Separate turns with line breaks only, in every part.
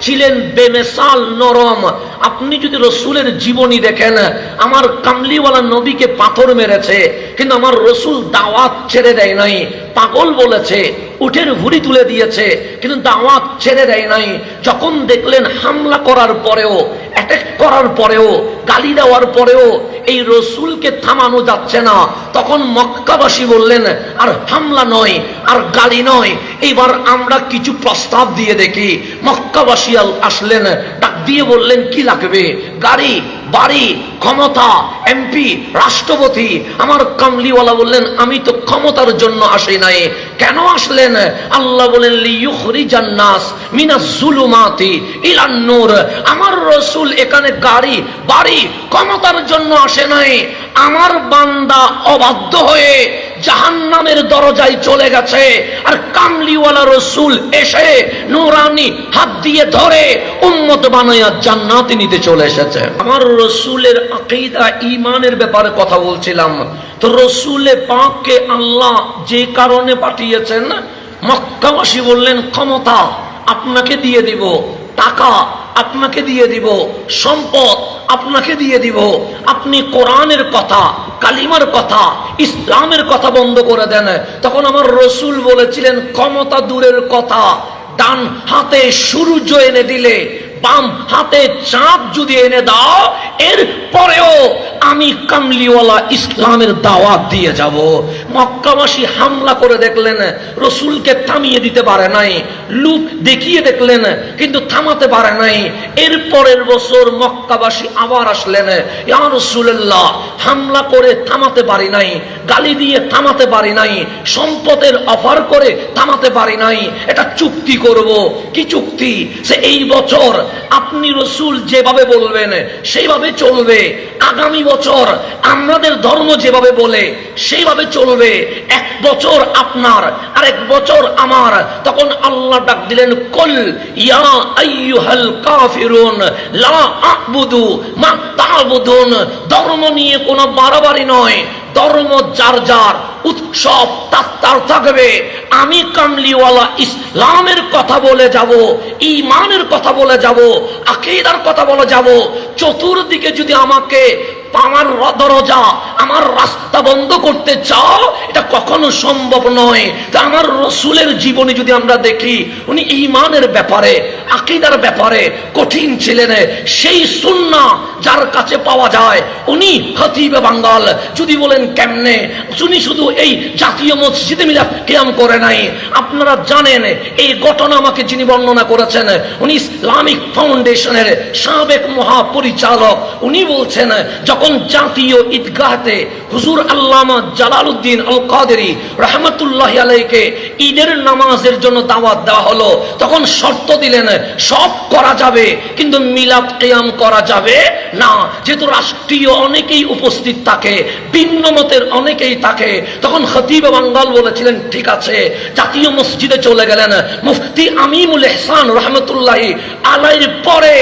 ছিলেন বেমেসাল নরম আপনি যদি রসুলের জীবনী দেখেন, আমার কামলিওয়ালা নবীকে পাথর মেরেছে, কিন্তু আমার রসুল দাওয়াত ছেড়ে দেয় নাই, পাগল বলেছে, উঠের ভুড়ি তুলে দিয়েছে, কিন্তু দাওয়াত ছেড়ে দেয় নাই। যখন দেখলেন হামলা করার পরেও অ্যাটাক করার পরেও, গালি দেওয়ার পরেও এই রসুলকে থামানো যাচ্ছে না, তখন মক্কাবাসী বললেন, আর হামলা নয়, আর গালি নয় এইবার আমরা কিছু প্রস্তাব দিয়ে দেখি। মক্কাবাসী আসলেন দিয়ে বললেন কি লাগবে? গাড়ি? বাড়ি, ক্ষমতা এমপি রাষ্ট্রপতি। আমার কামলিওয়ালা বললেন, আমি তো ক্ষমতার জন্য আসি নাই। কেন আসলেন? আল্লাহ বলেন, লিয়ুখরিজান নাস মিনাজ জুলুমাতি ইলান আমার রসুল এখানে গাড়ি, বাড়ি, ক্ষমতার জন্য আসে নাই। আমার বান্দা অবাধ্য হয়ে জাহান্নামের দরজায় চলে গেছে। আর কামলিওয়ালা রসুল এসে নুরানি হাত দিয়ে ধরে উম্মত বানাইয়া জান্নাতে নিতে চলে এসেছে। আমার রসুলের আকিদা ইমানের ব্যাপারে কথা বলছিলাম। তো রসুলে পাককে আল্লাহ যে কারণে পাঠিয়েছেন মক্কাবাসী বললেন, ক্ষমতা আপনাকে দিয়ে দিব, টাকা আপনাকে দিয়ে দিব, সম্পদ আপনাকে দিয়ে দিব। আপনি কোরআনের কথা, কালিমার কথা, ইসলামের কথা বন্ধ করে দেন। তখন আমার রসুল বলেছিলেন, ক্ষমতা দূরের কথা, ডান হাতে সূর্য এনে দিলে বাম হাতে চাঁদ যদি এনে দাও, এর পরেও আমি কামলিওয়ালা ইসলামের দাওয়াত দিয়ে যাব। হামলা করে দেখলেন, রসুলকে থামিয়ে দিতে পারে নাই লুক দেখিয়ে দেখলেন, কিন্তু থামাতে পারে নাই। এর পরের বছর মক্কাবাসী আবার আসলেন, ইয়া হামলা করে থামাতে পারি নাই, গালি দিয়ে থামাতে পারি নাই, সম্পদের অফার করে থামাতে পারি নাই, এটা চুক্তি করব। কি চুক্তি? সে এই বছর আপনি রসুল যেভাবে বলবেন, সেইভাবে চলবে। আগামী বছর আমাদের ধর্ম যেভাবে বলে, সেইভাবে চলবে। এক বছর আপনার আর এক বছর আমার। তখন আল্লাহ ডাক দিলেন, কল ইয়া আইয়ুহাল কাফিরুন, লা আবুদু মা তাবুদুন। ধর্ম নিয়ে কোনো বাড়াবাড়ি নয়। ধর্ম যার যার উৎসব তার তার থাকবে। আমি কামলিওয়ালা ইসলামের কথা বলে যাব ইমানের কথা বলে যাব, আকিদার কথা বলে যাব। চতুর্দিকে যদি আমাকে আমার দরজা, আমার রাস্তা বন্ধ করতে চাও, এটা কখনো সম্ভব নয়। তা আমার রসুলের জীবনী যদি আমরা দেখি, উনি ইমানের ব্যাপারে, আকিদার ব্যাপারে কঠিন ছিলেন। সেই সুন্না যার কাছে পাওয়া যায়, উনি হাতিবে বাঙ্গাল। যদি বলেন, কেমনে? উনি শুধু এই জাতীয় মসজিদে মিলা কেয়াম করে নাই। আপনারা জানেন, এই ঘটনা আমাকে যিনি বর্ণনা করেছেন, উনি ইসলামিক ফাউন্ডেশনের সাবেক মহাপরিচালক। উনি বলছেন, যখন জাতীয় ঈদগাহতে হুজুর আল্লামা জালালউদ্দিন আল কাদেরি রহমতুল্লাহ আলাইকে ঈদের নামাজের জন্য দাওয়াত দেওয়া হলো। তখন শর্ত দিলেন, সব করা যাবে, কিন্তু মিলাদ কিয়াম করা যাবে না। যেহেতু রাষ্ট্রীয় অনেকেই উপস্থিত থাকে, ভিন্ন মতের অনেকেই থাকে, তখন খতিব বাঙ্গাল বলেছিলেন, ঠিক আছে, জাতীয় মসজিদে চলে গেলেন। মুফতি আমিমুল এহসান রহমতুল্লাহ আলাইর পরে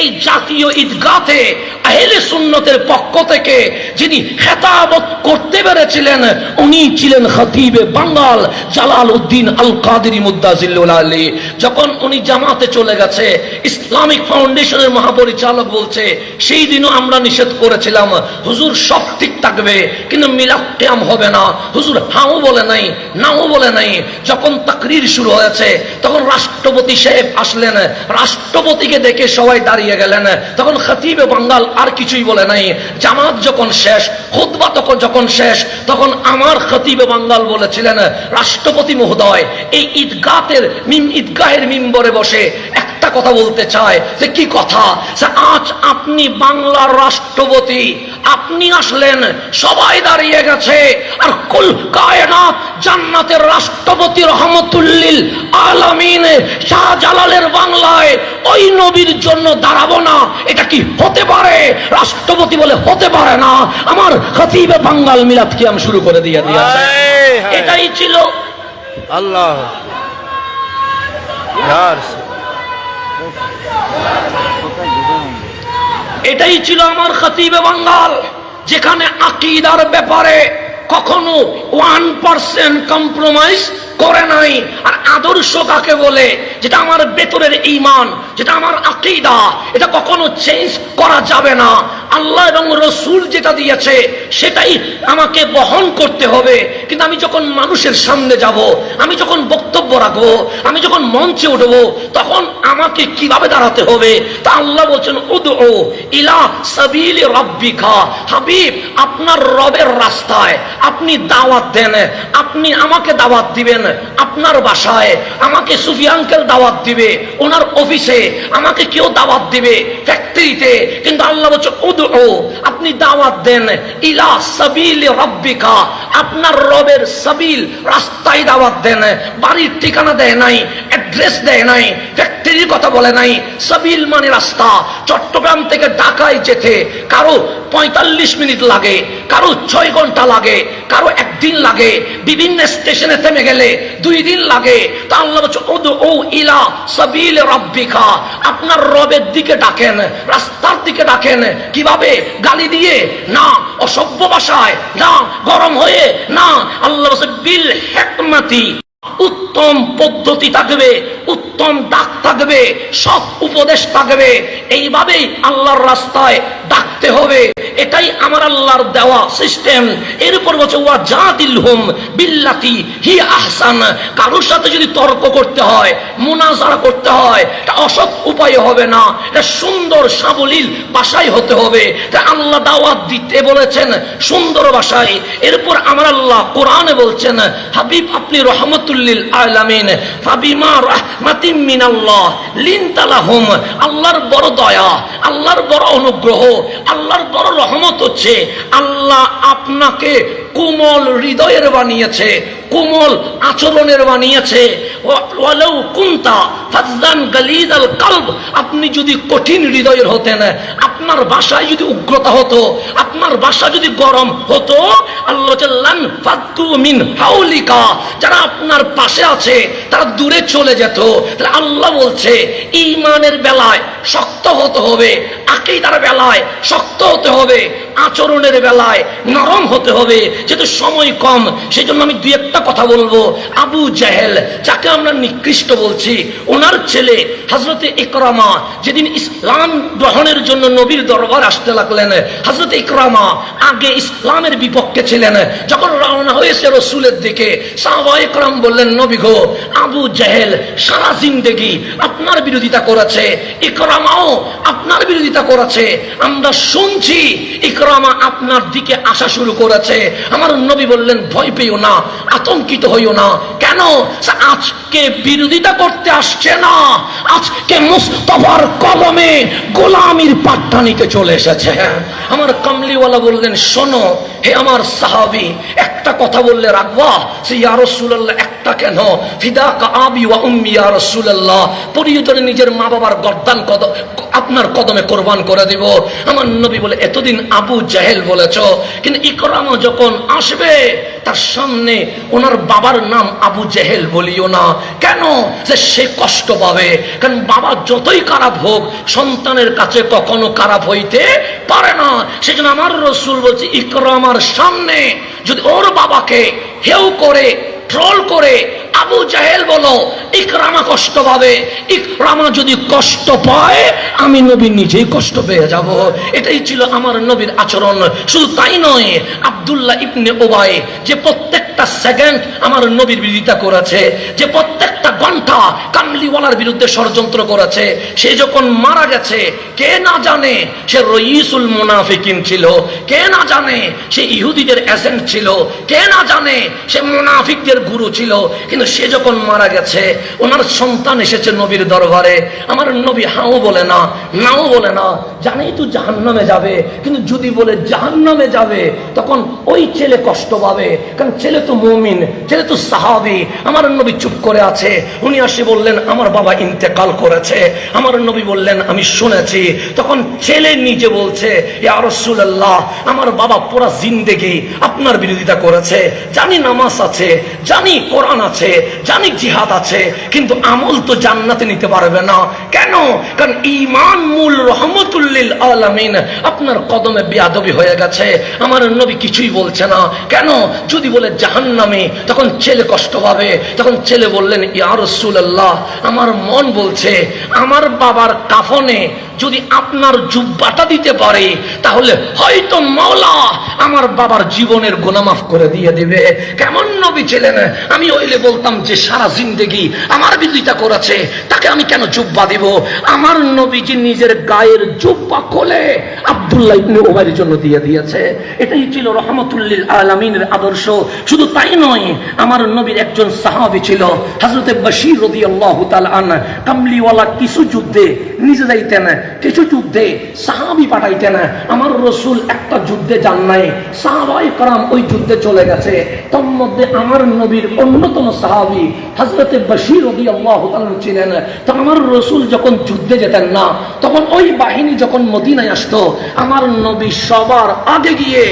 এই জাতীয় ঈদগাতে আহলে সুন্নতের পক্ষ থেকে যিনি খেতাবত করতে পেরেছিলেন, উনি ছিলেন খতিবে বাঙ্গাল জালাল উদ্দিন আল কাদেরি মুদাজিল্লুল আলী। যখন উনি জামাতে চলে গেছে, ইসলামিক ফাউন্ডেশনের মহাপরিচালক বলছে, সেই দিনও আমরা নিষেধ করেছিলাম, হুজুর সব ঠিক থাকবে, কিন্তু মিলাদ কেয়াম হবে না। হুজুর হাও বলে নাই, নাও বলে নাই। যখন তাকরির শুরু হয়েছে, তখন রাষ্ট্রপতি সাহেব আসলেন, রাষ্ট্রপতিকে দেখে সবাই দাঁড়িয়ে গেলেন। তখন খতিবে বাঙ্গাল আর কিছুই বলে নাই। জামাত যখন শেষ, খুতবা তখন যখন শেষ, তখন আমার খতিবে বাঙ্গাল বলেছিলেন, রাষ্ট্রপতি মহোদয়, এই ঈদগাহের ঈদগাহের মিম্বরে বসে একটা কথা বলতে চায় যে কি কথা? আজ আপনি বাংলার রাষ্ট্রপতি আপনি আসলেন সবাই দাঁড়িয়ে গেছে। আর কুল কায়নাত জান্নাতের রাষ্ট্রপতি রহমতুল্লিল আলামিন শাহজালালের বাংলায় ওই নবীর জন্য দাঁড়াবো না। এটা কি হতে পারে? রাষ্ট্রপতি বলে হতে পারে না। আমার খতিবে বাঙ্গাল মিলাদ কিয়াম শুরু করে দিয়ে দিয়েছে
হায়।
এটাই ছিল
আল্লাহ।
এটাই ছিল আমার খতিবে বাঙ্গাল যেখানে আকিদার ব্যাপারে কখনো ওয়ান পার্সেন্ট কম্প্রোমাইজ করে নাই। আর আদর্শ কাকে বলে? যেটা আমার ভেতরের ইমান যেটা আমার আকীদা, এটা কখনো চেঞ্জ করা যাবে না। আল্লাহ এবং রসুল যেটা দিয়েছে, সেটাই আমাকে বহন করতে হবে। কিন্তু আমি যখন মানুষের সামনে যাব, আমি যখন বক্তব্য রাখব, আমি যখন মঞ্চে উঠবো, তখন আমাকে কীভাবে দাঁড়াতে হবে? তা আল্লাহ বলছেন উদু ইলা সাবিল রব্বিকা। হাবিব, আপনার রবের রাস্তায় আপনি দাওয়াত দেন, আপনি আমাকে দাওয়াত দিবেন। আপনার বাসায় আমাকে সুফি আঙ্কেল দাওয়াত দিবে, ওনার অফিসে আমাকে কেউ দাওয়াত দিবে, ফ্যাক্টরিতে। কিন্তু আল্লাহ বলছে উদু আপনি দাওয়াত দেন, ইলা সাবিল রব্বিকা। আপনার রবের সাবিল রাস্তায় দাওয়াত দেন, বাড়ির ঠিকানা দেয় নাই অ্যাড্রেস দেয় নাই ফ্যাক্টরির কথা বলে নাই। সাবিল মানে রাস্তা। চট্টগ্রাম থেকে ঢাকায় যেতে কারও পঁয়তাল্লিশ মিনিট লাগে, কারও ছয় ঘণ্টা লাগে, কারও একদিন লাগে। বিভিন্ন স্টেশনে থেমে গেলে দুই দিন লাগে। তা আল্লাহ ও ইলা সাবিল রব্বিকা। আপনার রবের দিকে ডাকেন, রাস্তার দিকে ডাকেন। কীভাবে? গালি দিয়ে, না, অসভ্য ভাষায়, না, গরম হয়ে, না। আল্লাহ বিল হেকমাতি। উত্তম পদ্ধতি থাকবে, উত্তম ডাক থাকবে, সৎ উপদেশ থাকবে। এইভাবেই আল্লাহর রাস্তায় ডাকতে হবে। এটাই আমার আল্লাহর দেওয়া সিস্টেম। এরপর বলছে, ওয়া জাদিল হুম বিল্লাতি হি আহসান। কারোর সাথে যদি তর্ক করতে হয়, মুনাজারা করতে হয়, এটা অসৎ উপায় হবে না। এটা সুন্দর সাবলীল ভাষায় হতে হবে। এটা আল্লাহ দাওয়াত দিতে বলেছেন সুন্দর ভাষায়। এরপর আমার আল্লাহ কোরআনে বলছেন, হাবিব, আপনি রহমতুল্লিল আলামিন, ফাবিমা রাহমাতিম মিনাল্লাহ, লিনতালাহুম, আল্লাহর বড় দয়া, আল্লাহর বড় অনুগ্রহ, আল্লাহর বড় রহমত হচ্ছে আল্লাহ আপনাকে কোমল হৃদয়ের বানিয়েছে, কোমল আচরণের বানিয়েছে। ওয়ালাউ কুনতা ফাজদান কালব, আপনি যদি কঠিন হৃদয়ের হতেন আপনার বাসায় যদি উগ্রতা হতো, আপনার বাসা যদি গরম হতো, আল্লাহ মিন যারা আপনার পাশে আছে, তারা দূরে চলে যেত। তাহলে আল্লাহ বলছে ইমানের বেলায় শক্ত হতে হবে, আকিদার বেলায় শক্ত হতে হবে আচরণের বেলায় নরম হতে হবে। যেহেতু সময় কম সেই জন্য আমি দুই একটা কথা বলব। আবু জাহেল, যাকে আমরা নিকৃষ্ট বলছি, ওনার ছেলে হজরতে ইকরামা যেদিন ইসলাম গ্রহণের জন্য নবীর দরবার আসতে লাগলেন হজরত ইকরামা আগে ইসলামের বিপক্ষে ছিলেন। যখন রওনা হয়েছে রসুলের দিকে, সাহবা ইকরাম বললেন, নবী গো, আবু জাহেল সারা জিন্দেগি আপনার বিরোধিতা করেছে, ইকরামাও আপনার বিরোধিতা করেছে। আমরা শুনছি ইকরামা আপনার দিকে আসা শুরু করেছে। আমার নবী বললেন, ভয় পেও না, আতঙ্কিত হইও না। কেন? আজকে বিরোধিতা করতে আসছে না। আজকে মুস্তফার কলমে গোলামির পাট্টা নিতে চলে এসেছে। আমার কামলিওয়ালা বললেন, শোনো, হে আমার সাহাবি, একটা কথা বললে রাখবা? সে ইয়া রাসূলুল্লাহ একটা কেন? ফিদা আবি ওয়া উম্মি ইয়া রাসূলুল্লাহ। পরিজনে নিজের মা বাবার গর্দান কদ আপনার কদমে কোরবান করে দিব। আমার নবী বলে, এতদিন আবু জাহেল বলেছ। কিন্তু ইকরামা যখন আসবে, তার সামনে ওনার বাবার নাম আবু জেহেল বলিও না। কেন? যে সে কষ্ট পাবে। কারণ বাবা যতই খারাপ হোক, সন্তানের কাছে কখনো খারাপ হইতে পারে না। সেজন্য আমার রসুল বলছে, ইকরামার সামনে যদি ওর বাবাকে হেউ করে ট্রল করে আবু জাহেল বলো, ইকরামা কষ্ট পাবে। ইকরামা যদি কষ্ট পায়, আমি নবী নিজেই কষ্ট পেয়ে যাব। এটাই ছিল আমার নবীর আচরণ। শুধু তাই নয়, আব্দুল্লাহ ইবনে ওবাই যে প্রত্যেকটা সেকেন্ড আমার নবীর বিরোধিতা করেছে, যে প্রত্যেকটা ঘণ্টা কামলিওয়ালার বিরুদ্ধে ষড়যন্ত্র করেছে, সে যখন মারা গেছে, কে না জানে সে রইসুল মুনাফিকিন ছিল, কে না জানে সে ইহুদিদের এজেন্ট ছিল, কে না জানে সে মুনাফিকদের গুরু ছিল কিন্তু সে যখন মারা গেছে, ওনার সন্তান এসেছে নবীর দরবারে। আমার নবী হাও বলে না, নাও বলে না, জানেই তো জাহান্নামে যাবে। কিন্তু যদি বলে জাহান্নামে যাবে, তখন ওই ছেলে কষ্ট পাবে। কারণ ছেলে তো মুমিন, ছেলে তো সাহাবি। আমার নবী চুপ করে আছে। উনি আসে বললেন, আমার বাবা ইন্তেকাল করেছে। আমার নবী বললেন, আমি শুনেছি। তখন ছেলে নিজে বলছে, ইয়া রাসূলুল্লাহ, আমার বাবা পুরা জিন্দেগি, আপনার বিরোধিতা করেছে। জানি নামাজ আছে, জানি কোরআন আছে জানি জিহাদ আছে, কিন্তু আমল তো জান্নাতে নিতে পারবে না। কেন? কারণ ইমান মূল রহমতুল্লিল আলামিন আপনার কদমে বেয়াদবি হয়ে গেছে। আমার নবী কিছুই বলছে না। কেন? যদি বলে জাহান্নামে, তখন ছেলে কষ্ট পাবে। তখন ছেলে বললেন, ইয়া রাসূলুল্লাহ, আমার মন বলছে, আমার বাবার কাফনে যদি আপনার জুব্বাটা দিতে পারে, তাহলে হয়তো মাওলা আমার বাবার জীবনের গোনামাফ করে দিয়ে দিবে। কেমন নবী ছিলেন? আমি ওইলে বলতাম যে সারা জিন্দেগি আমার বিরোধিতা করেছে তাকে আমি কেন জুব্বা দিব? আমার নবীজি নিজের গায়ের জুব্বা খোলে আব্দুল্লাহ ইবনে ওবাইর জন্য দিয়ে দিয়েছে। এটাই ছিল রহমতুল্লিল আলামিনের আদর্শ। শুধু তাই নয়, আমার নবীর একজন সাহাবী ছিল, হযরতে বশীর রাদিয়াল্লাহু তাআলা আন কামলিওয়ালা কিছু যুদ্ধে নিজে যাইতেন, কিছু যুদ্ধে সাহাবি পাঠাইতেন। আমার রসুল একটা যুদ্ধে যান নাই সাহাবাই কারাম ওই যুদ্ধে চলে গেছে। তোর মধ্যে আমার নবীর অন্যতম সাহাবি হজরতে বশির রবি আল্লাহ ছিলেন তো আমার রসুল যখন যুদ্ধে যেতেন না, তখন ওই বাহিনী যখন মদিনায় আসতো, আমার নবী সবার আগে গিয়ে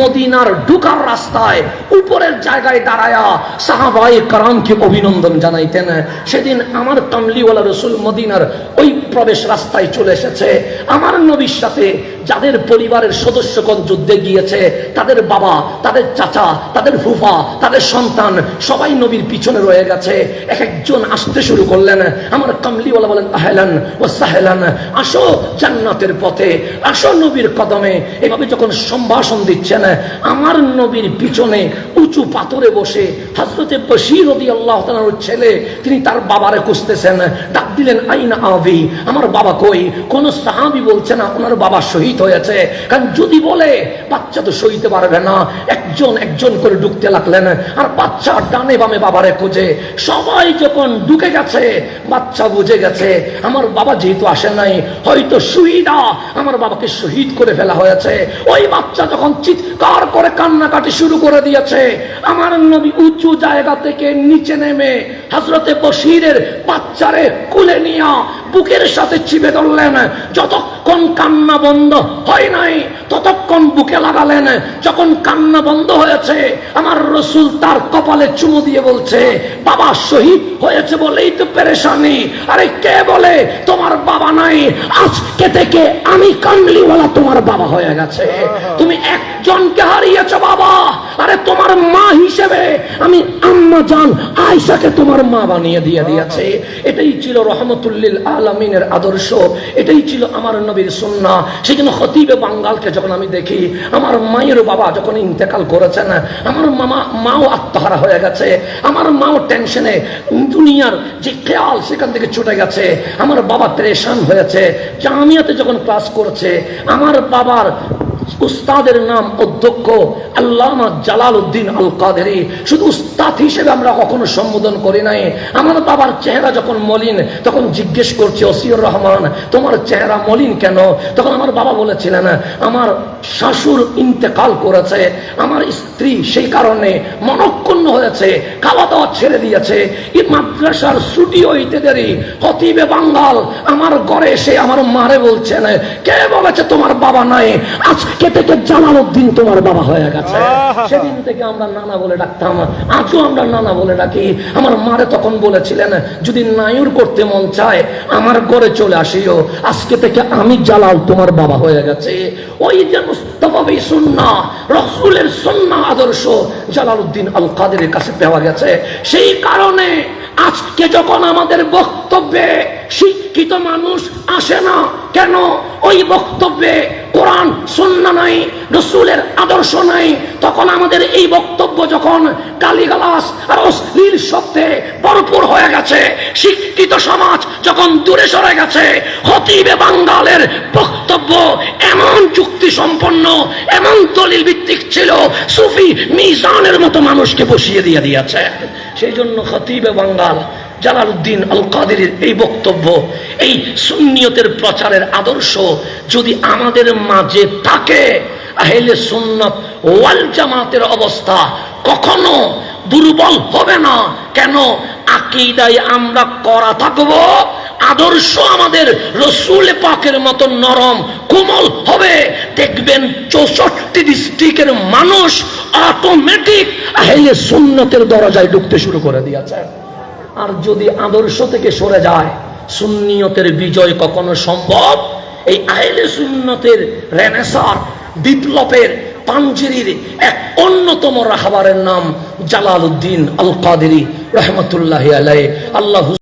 মদিনার ঢুকার রাস্তায় উপরের জায়গায় দাঁড়ায়া সাহাবাই কারামকে অভিনন্দন জানাইতেন। সেদিন আমার কামলিওয়ালা রসুল মদিনার ওই প্রবেশ রাস্তায় চলে এসেছে। আমার নবীর সাথে যাদের পরিবারের সদস্যগণ যুদ্ধে গিয়েছে, তাদের বাবা, তাদের চাচা, তাদের ফুফা, তাদের সন্তান, সবাই নবীর পিছনে রয়ে গেছে। এক একজন আসতে শুরু করলেন। আমার কামলিওয়ালা বলেন, আহেলান ও সাহেলান, আসো জান্নাতের পথে, আসো নবীর কদমে। এভাবে যখন সম্ভাষণ দিচ্ছেন, আমার নবীর পিছনে উঁচু পাথরে বসে হাজরতে বশির রদি আল্লাহ ছেলে, তিনি তার বাবারে খুঁজতেছেন। ডাক দিলেন, আইনা আবি, আমার বাবা কই? কোন সাহাবি বলছে না ওনার বাবা শহীদ হয়েছে? কারণ যদি বলে, বাচ্চা তো সইতে পারবে না। একজন একজন করে ঢুকতে লাগলেন। আর বাচ্চা ডানে বামে বাবারে খোঁজে। সবাই যখন ঢুকে গেছে, বাচ্চা বুঝে গেছে, আমার বাবা যেহেতু আসে নাই, হয়তো শহীদা আমার বাবাকে শহীদ করে ফেলা হয়েছে। ওই বাচ্চা যখন চিৎকার করে কান্নাকাটি শুরু করে দিয়েছে আমার নবী উঁচু জায়গা থেকে নিচে নেমে হজরতে বশিরের বাচ্চারে কুলে নিয়া বুকের সাথে চিপে ধরলেন। যতক্ষণ কান্না বন্ধ হয় নাই, ততক্ষণ বুকে লাগালেন। যখন কান্না বন্ধ হয়েছে, আমার রসুল তার কপালে চুমু দিয়ে বলছে, বাবা শহীদ হয়েছে বলেই তো পেরেশানি। আরে কে বলে? তোমার বাবা নাই। আজকে থেকে আমি কামলিওয়ালা তোমার বাবা হয়ে গেছে। তুমি একজনকে হারিয়েছো বাবা। আরে তোমার মা হিসেবে আমি আম্মা জান আয়সাকে তোমার মা বানিয়ে দিয়ে দিয়েছে। এটাই ছিল রহমতুল্লিল আলমিনের আদর্শ। এটাই ছিল আমার নবীর সুন্না। সেই জন্য খতিবে বাঙ্গালকে যখন আমি দেখি, আমার মায়ের বাবা যখন ইন্তেকাল করেছেন, আমার মামা, মাও আত্মহারা হয়ে গেছে। আমার মাও টেনশনে দুনিয়ার যে খেয়াল সেখান থেকে ছুটে গেছে। আমার বাবা পরেশান হয়েছে। জামিয়াতে যখন ক্লাস করছে, আমার বাবার উস্তাদের নাম অধ্যক্ষ আল্লামা জালাল উদ্দিন আল কাদেরি শুধু উস্তাদ হিসেবে আমরা কখনো সম্বোধন করি নাই। আমার বাবার চেহারা যখন মলিন, তখন জিজ্ঞেস করছে ওসিউর রহমান, তোমার চেহারা মলিন কেন? তখন আমার বাবা বলেছিলেন, আমার শাশুর ইন্তেকাল করেছে, আমার স্ত্রী সেই কারণে মনক্ষুণ্ণ হয়েছে খাওয়া দাওয়া ছেড়ে দিয়েছে এই মাদ্রাসার ছুটি হইতে দেরি হতিবে বাঙ্গাল, আমার ঘরে এসে আমার মারে বলছেন, কে বলেছে তোমার বাবা নাই? আজকে থেকে জালাল উদ্দিন তোমার বাবা হয়ে গেছে। সেদিন থেকে আমরা নানা বলে ডাকতাম। আজও আমরা নানা বলে ডাকি। আমার মারে তখন বলেছিলেন যদি নায়ুর করতে মন চায় আমার ঘরে চলে আসিও। আজকে থেকে আমি জালাল তোমার বাবা হয়ে গেছে। ওই যে মুস্তফাবি সুন্না রসুলের সুন্না আদর্শ জালালউদ্দিন আল কাদের কাছে পাওয়া গেছে। সেই কারণে আজকে যখন আমাদের বক্তব্যে শিক্ষিত মানুষ আসে না। কেন? ওই বক্তব্যে কোরআন, সুন্না নাই, রসুলের আদর্শ নাই। তখন আমাদের এই বক্তব্য যখন গালিগালাস আর অশ্লীল শব্দে ভরপুর হয়ে গেছে, শিক্ষিত সমাজ যখন দূরে সরে গেছে হতিবে বাঙ্গালের বক্তব্য এমন যুক্তি সম্পন্ন এমন দলিল ভিত্তিক ছিল, সুফি মিজানের মতো মানুষকে বসিয়ে দিয়ে দিয়েছে। সেই জন্য খতিবে বাঙ্গাল জালালউদ্দিন আল কাদেরের এই বক্তব্য, এই সুন্নিয়তের প্রচারের আদর্শ যদি আমাদের মাঝে থাকে, আহলে সুন্নত ওয়াল জামাতের অবস্থা কখনো দুর্বল হবে না। কেন? আকিদায় আমরা করা থাকব, আদর্শ আমাদের রসুল পাকের মতো নরম, কোমল হবে। দেখবেন চৌষট্টি ডিস্ট্রিক্টের মানুষ অটোমেটিক আহলে সুন্নতের দরজায় ঢুকতে শুরু করে দিয়েছে। আর যদি আদর্শ থেকে সরে যায়, সুন্নিয়তের বিজয় কখনো সম্ভব? এই আহলে সুন্নতের রেনেসার, বিপ্লবের পাঞ্জেরির এক অন্যতম রাহাবারের নাম জালাল উদ্দিন আল কাদেরি রহমতুল্লাহ আলাই আল্লাহ